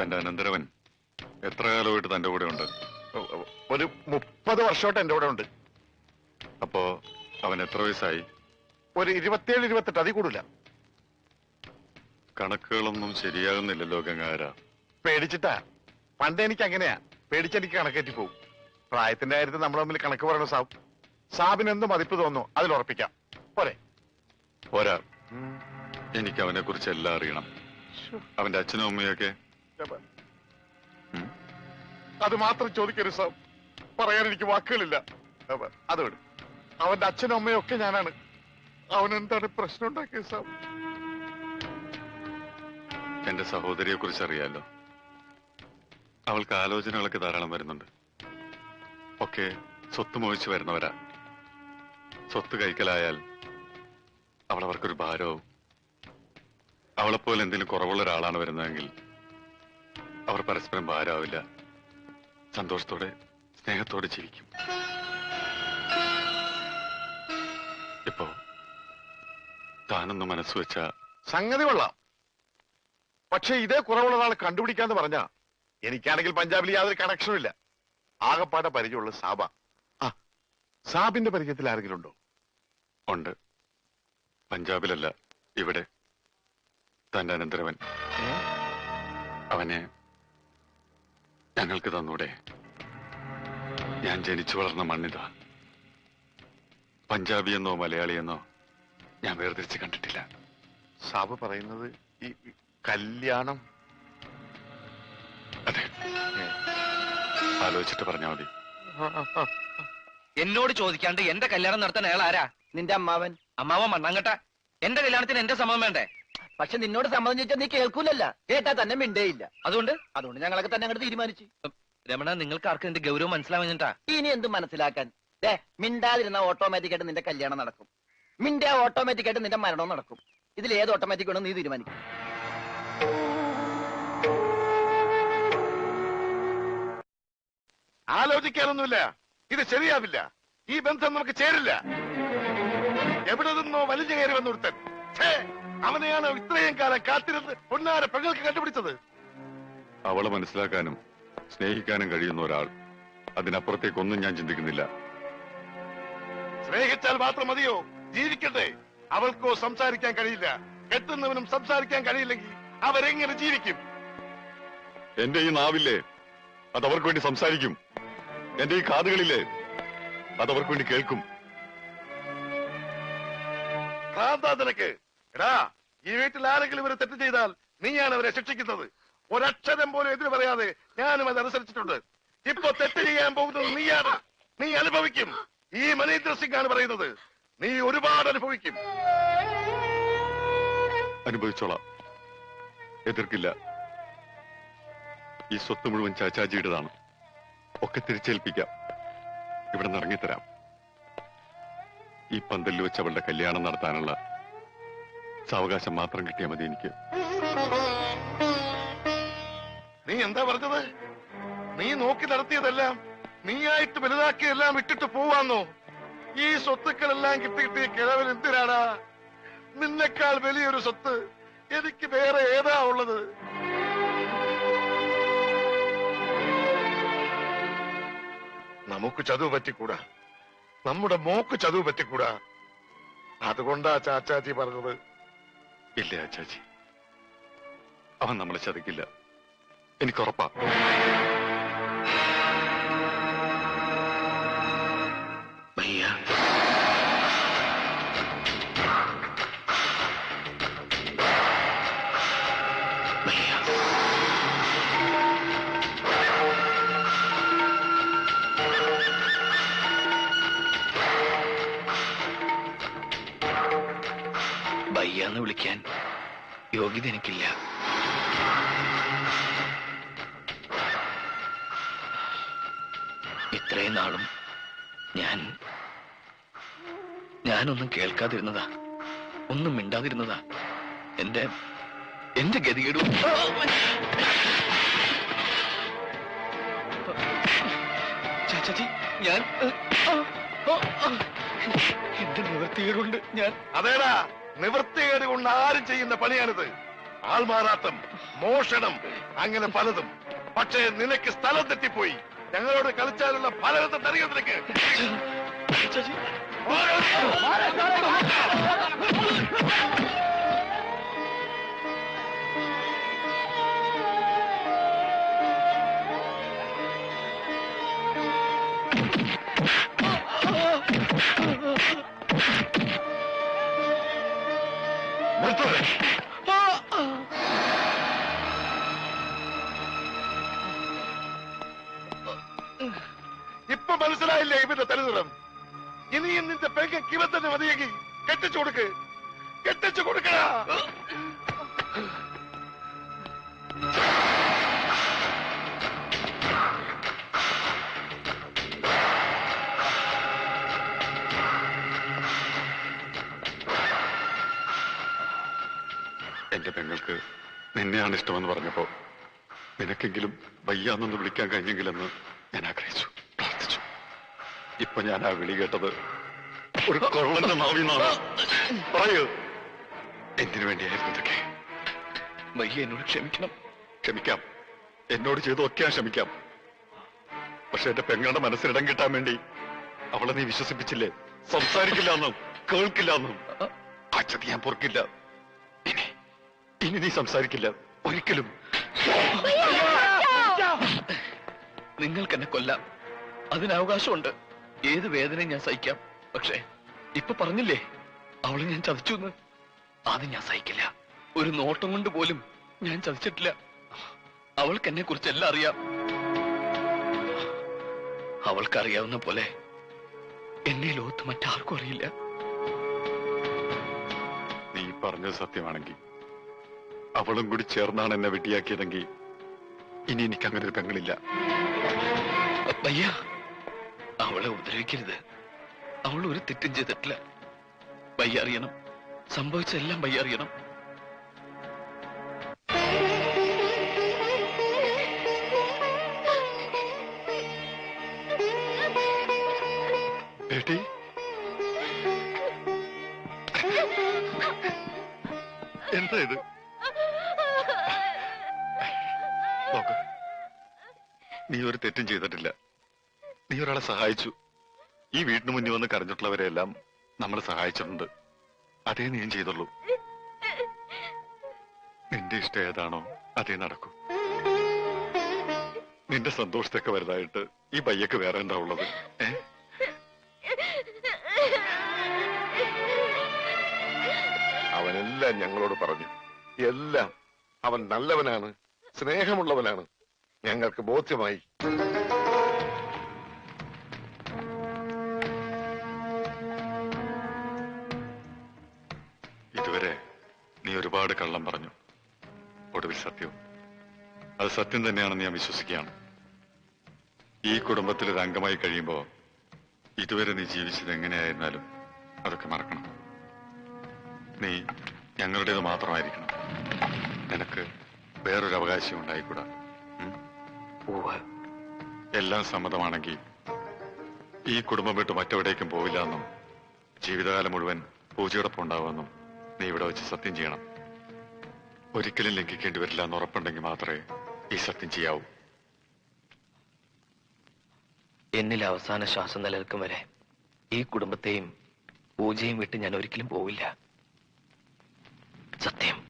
തന്റെ അനന്തരവൻ എത്ര കാലമായിട്ട് തന്റെ കൂടെ ഉണ്ട്? ഒരു മുപ്പത് വർഷമായിട്ട് എന്റെ കൂടെ ഉണ്ട്. അപ്പോ അവൻ എത്ര വയസ്സായി? ഒരു ഇരുപത്തിയേഴ് ഇരുപത്തെട്ട് അതി കൂടില്ല കണക്കുകളൊന്നും ശരിയാകുന്നില്ല ഗംഗാര പേടിച്ചിട്ടാ. പണ്ട് എനിക്ക് അങ്ങനെയാ. പേടിച്ചെനിക്ക് കണക്കേറ്റി പോകും പ്രായത്തിന്റെ കാര്യത്തിൽ നമ്മൾ തമ്മിൽ കണക്ക് പറയണ സാബ് സാബിന് എന്ത് മതിപ്പ് തോന്നുന്നു അതിൽ ഉറപ്പിക്കാം. പോരെ. പോരാ. എനിക്ക് അവനെ കുറിച്ച് എല്ലാം അറിയണം അവന്റെ അച്ഛനും അമ്മയൊക്കെ അത് മാത്രം ചോദിക്കരുത് സർ. പറയാൻ എനിക്ക് വാക്കുകളില്ല. അതോട് അവന്റെ അച്ഛനും അമ്മയും ഒക്കെ ഞാനാണ്. അവൻ എന്താണ് പ്രശ്നം ഉണ്ടാക്കിയത് സാർ? എന്റെ സഹോദരിയെ കുറിച്ച് അറിയാലോ. അവൾക്ക് ആലോചനകളൊക്കെ ധാരാളം വരുന്നുണ്ട്. ഒക്കെ സ്വത്ത് മോഹിച്ചു വരുന്നവരാ. സ്വത്ത് കൈക്കലായാൽ അവൾ അവർക്കൊരു ഭാരവും. അവളെപ്പോലെ എന്തെങ്കിലും കുറവുള്ള ഒരാളാണ് വരുന്നതെങ്കിൽ അവർ പരസ്പരം ഭാരമാവില്ല സന്തോഷത്തോടെ സ്നേഹത്തോടെ ജീവിക്കും. ഇപ്പോ താനൊന്ന് മനസ്സ് വെച്ച സംഗതി കൊള്ളാം. പക്ഷെ ഇതേ കുറവുള്ള ആളെ കണ്ടുപിടിക്കാന്ന് പറഞ്ഞ എനിക്കാണെങ്കിൽ പഞ്ചാബിൽ യാതൊരു കണക്ഷനും ഇല്ല. ആകപ്പാടെ പരിചയമുള്ള സാബ. ആ സാബിന്റെ പരിചയത്തിൽ ആരെങ്കിലും ഉണ്ടോ? ഉണ്ട്. പഞ്ചാബിലല്ല ഇവിടെ. തന്റെ അനന്തരവൻ. അവനെ ഞങ്ങൾക്ക് തന്നൂടെ. ഞാൻ ജനിച്ചു വളർന്ന മണ്ണിതാ. പഞ്ചാബി എന്നോ മലയാളി എന്നോ ഞാൻ വേർതിരിച്ച് കണ്ടിട്ടില്ല. സാബ് പറയുന്നത് ഈ കല്യാണം. അതെ. ആലോചിച്ചിട്ട് പറഞ്ഞാൽ മതി. എന്നോട് ചോദിക്കാണ്ട് എന്റെ കല്യാണം നടത്താൻ അയാൾ ആരാ? നിന്റെ അമ്മാവൻ. അമ്മാവൻ മണ്ണാങ്കട്ട. എന്റെ കല്യാണത്തിന് എന്റെ സമ്മതം വേണ്ടേ? പക്ഷെ നിന്നോട് സമ്മതം ചോദിച്ചാൽ നീ കേൾക്കൂലല്ല. കേട്ടാ തന്നെ മിണ്ടേയില്ല. അതുകൊണ്ട് അതുകൊണ്ട് ഞങ്ങളൊക്കെ തന്നെ അങ്ങോട്ട് തീരുമാനിച്ചു. രമണ നിങ്ങൾക്ക് ആർക്കും എന്റെ ഗൗരവം മനസ്സിലാവുന്നിട്ടാ? ഇനി എന്ത് മനസ്സിലാക്കാൻ? ദേ മിണ്ടാതിരുന്ന ഓട്ടോമാറ്റിക് ആയിട്ട് നിന്റെ കല്യാണം നടക്കും. മിണ്ടാ ഓട്ടോമാറ്റിക് ആയിട്ട് നിന്റെ മരണവും നടക്കും. ഇതിൽ ഏത് ഓട്ടോമാറ്റിക് വേണം നീ തീരുമാനിക്കും. ആലോചിക്കാനൊന്നുമില്ല. ഇത് ശരിയാവില്ല. ഈ ബന്ധം നമുക്ക് ചേരില്ല. എവിടെ നിന്നോ വലിഞ്ഞു കയറി വന്നു കൊടുത്തേ ഛേ, അവനെയാണ് ഇത്രയും കാലം കാത്തിരുന്ന് പൊന്നാര പെങ്ങൾക്ക് കണ്ടുപിടിച്ചത്. അവളെ മനസ്സിലാക്കാനും സ്നേഹിക്കാനും കഴിയുന്ന ഒരാൾ. അതിനപ്പുറത്തേക്കൊന്നും ഞാൻ ചിന്തിക്കുന്നില്ല. സ്നേഹിച്ചാൽ മാത്രം മതിയോ? ജീവിക്കട്ടെ. അവൾക്കോ സംസാരിക്കാൻ കഴിയില്ല. കെട്ടുന്നവനും സംസാരിക്കാൻ കഴിയില്ലെങ്കിൽ അവരെങ്ങനെ ജീവിക്കും? എന്റെ ഈ നാവില്ലേ അത് അവർക്ക് വേണ്ടി സംസാരിക്കും. എന്റെ ഈ കാതുകളില്ലേ അത് അവർക്ക് വേണ്ടി കേൾക്കും. നിനക്ക് എടാ ഈ വീട്ടിൽ ആരെങ്കിലും ഇവരെ തെറ്റ് ചെയ്താൽ നീയാണ് അവരെ ശിക്ഷിക്കുന്നത്. ഒരക്ഷരം പോലും എതിര് പറയാതെ ഞാനും അത് അനുസരിച്ചിട്ടുണ്ട്. ഇപ്പൊ തെറ്റ് ചെയ്യാൻ പോകുന്നത് നീയാണ്. നീ അനുഭവിക്കും. ഈ മനീന്ദ്ര സിംഗ് ആണ് പറയുന്നത്. നീ ഒരുപാട് അനുഭവിക്കും. അനുഭവിച്ചോളാം. എതിർക്കില്ല. ഈ സ്വത്ത് മുഴുവൻ ചാച്ചാജിയുടേതാണ്. ഒക്കെ തിരിച്ചേൽപ്പിക്കാം. ഇവിടെ നിന്ന് ഇറങ്ങിത്തരാം ഈ പന്തലിൽ വെച്ച് അവളുടെ കല്യാണം നടത്താനുള്ള സാവകാശം മാത്രം കിട്ടിയാൽ മതി എനിക്ക്. നീ എന്താ പറഞ്ഞത്? നീ നോക്കി നടത്തിയതെല്ലാം നീയായിട്ട് വലുതാക്കിയെല്ലാം ഇട്ടിട്ട് പോവാന്നോ? ഈ സ്വത്തുക്കളെല്ലാം കിട്ടിയിട്ട് കിഴവൻ എന്തിനാടാ? നിന്നെക്കാൾ വലിയൊരു സ്വത്ത് എനിക്ക് വേറെ ഏതാ ഉള്ളത്? നമുക്ക് ചതുവ് പറ്റിക്കൂടാ. നമ്മുടെ മോക്ക് ചതുവ് പറ്റിക്കൂടാ. അതുകൊണ്ടാ ചാച്ചാജി പറഞ്ഞത്. ഇല്ല അച്ചാജി അവൻ നമ്മളെ ചതിക്കില്ല. എനിക്കുറപ്പാ ഭയ്യ. യോഗ്യത എനിക്കില്ല ഇത്രയും നാളും ഞാൻ ഞാനൊന്നും കേൾക്കാതിരുന്നതാ. ഒന്നും മിണ്ടാതിരുന്നതാ. എന്റെ എന്റെ ഗതികേടും. ചാച്ചാജി ഞാൻ എന്റെ നിവർത്തികേടുകൊണ്ട് ഞാൻ അതേടാ. നിവൃത്തികേട് കൊണ്ട് ആരും ചെയ്യുന്ന പണിയാണിത്. ആൾമാറാത്തം മോഷണം അങ്ങനെ പലതും. പക്ഷേ നിനക്ക് സ്ഥലം തെറ്റിപ്പോയി. ഞങ്ങളോട് കളിച്ചാലുള്ള ഫലത്തെ തരിക നിനക്ക്. ചാച്ചി ഇപ്പൊ മനസ്സിലായില്ലേ ഇവന്റെ തലനിറം? ഇനിയും നിന്റെ പെങ്കൻ കിവ തന്നെ മതിയെങ്കിൽ കെട്ടിച്ചു കൊടുക്ക്. കെട്ടിച്ചു കൊടുക്കടാ. എന്റെ പെങ്ങൾക്ക് നിന്നെയാണ് ഇഷ്ടമെന്ന് പറഞ്ഞപ്പോ നിനക്കെങ്കിലും വയ്യാന്നൊന്ന് വിളിക്കാൻ കഴിഞ്ഞെങ്കിലെന്ന് ഞാൻ ആഗ്രഹിച്ചു. ഇപ്പൊ ഞാൻ ആ വിളി കേട്ടത്. ഒരു കൊള്ളന്റെ നാവിന്നാണ് പറയൂ. എന്തിനു വേണ്ടിയായിരുന്നു ഇതൊക്കെ? വയ്യ എന്നോട് ക്ഷമിക്കണം. ക്ഷമിക്കാം. എന്നോട് ചെയ്തൊക്കെ ക്ഷമിക്കാം. പക്ഷെ എന്റെ പെങ്ങളുടെ മനസ്സിലിടം കിട്ടാൻ വേണ്ടി അവളെ നീ വിശ്വസിപ്പിച്ചില്ലേ? സംസാരിക്കില്ല എന്നും കേൾക്കില്ല എന്നും ആ ഞാൻ പൊറുക്കില്ല. ഇനി ഇനി നീ സംസാരിക്കില്ല. ഒരിക്കലും. നിങ്ങൾക്ക് എന്നെ കൊല്ലാം. അതിന് അവകാശമുണ്ട്. ഏത് വേദനയും ഞാൻ സഹിക്കാം. പക്ഷേ ഇപ്പൊ പറഞ്ഞില്ലേ അവളെ ഞാൻ ചതിച്ചു എന്ന്? അത് ഞാൻ സഹിക്കില്ല. ഒരു നോട്ടം കൊണ്ട് പോലും ഞാൻ ചതിച്ചിട്ടില്ല. അവൾക്ക് എന്നെ കുറിച്ച് എല്ലാം അറിയാം. അവൾക്കറിയാവുന്ന പോലെ എന്നെ ലോകത്ത് മറ്റാർക്കും അറിയില്ല. നീ പറഞ്ഞ സത്യമാണെങ്കിൽ അവളും കൂടി ചേർന്നാണ് എന്നെ വെട്ടിയാക്കിയതെങ്കിൽ ഇനി എനിക്ക് അങ്ങനെ ഒരു പെങ്ങളില്ല വയ്യ അവളെ ഉപദ്രവിക്കരുത്. അവൾ ഒരു തെറ്റും ചെയ്തിട്ടില്ല. വയ്യ അറിയണം സംഭവിച്ചെല്ലാം വയ്യ അറിയണം ബേട്ടി എന്താ ഇത്? നീ ഒരു തെറ്റും ചെയ്തിട്ടില്ല. നീ ഒരാളെ സഹായിച്ചു. ഈ വീടിന് മുന്നിൽ വന്ന് കരഞ്ഞിട്ടുള്ളവരെല്ലാം നമ്മൾ സഹായിച്ചിട്ടുണ്ട്. അതേ നീയും ചെയ്തുള്ളൂ. നിന്റെ ഇഷ്ടം ഏതാണോ അതേ നടക്കൂ. നിന്റെ സന്തോഷത്തൊക്കെ വലുതായിട്ട് ഈ ബയ്യക്ക് വേറെ എന്താ ഉള്ളത്? അവനെല്ലാം ഞങ്ങളോട് പറഞ്ഞു. എല്ലാം അവൻ നല്ലവനാണ് സ്നേഹമുള്ളവനാണ്. ഞങ്ങൾക്ക് ബോധ്യമായി. ഒരുപാട് കള്ളം പറഞ്ഞു. ഒടുവിൽ സത്യവും. അത് സത്യം തന്നെയാണെന്ന് ഞാൻ വിശ്വസിക്കുകയാണ്. ഈ കുടുംബത്തിൽ ഒരു അംഗമായി കഴിയുമ്പോ ഇതുവരെ നീ ജീവിച്ചത് എങ്ങനെയായിരുന്നാലും അതൊക്കെ മറക്കണം. നീ ഞങ്ങളുടേത് മാത്രമായിരിക്കണം. നിനക്ക് വേറൊരു അവകാശം ഉണ്ടായിക്കൂടാ. എല്ലാം സമ്മതമാണെങ്കിൽ ഈ കുടുംബം വിട്ട് മറ്റെവിടേക്കും പോവില്ല എന്നും ജീവിതകാലം മുഴുവൻ പൂജയോടൊപ്പം ഉണ്ടാവുമെന്നും നീ ഇവിടെ വെച്ച് സത്യം ചെയ്യണം. ഒരിക്കലും ലംഘിക്കേണ്ടി വരില്ല എന്ന് ഉറപ്പുണ്ടെങ്കിൽ മാത്രമേ ഈ സത്യം ചെയ്യാവൂ. എന്നിൽ അവസാന ശ്വാസം നിലനിൽക്കും വരെ ഈ കുടുംബത്തെയും പൂജയും വിട്ട് ഞാൻ ഒരിക്കലും പോവില്ല. സത്യം.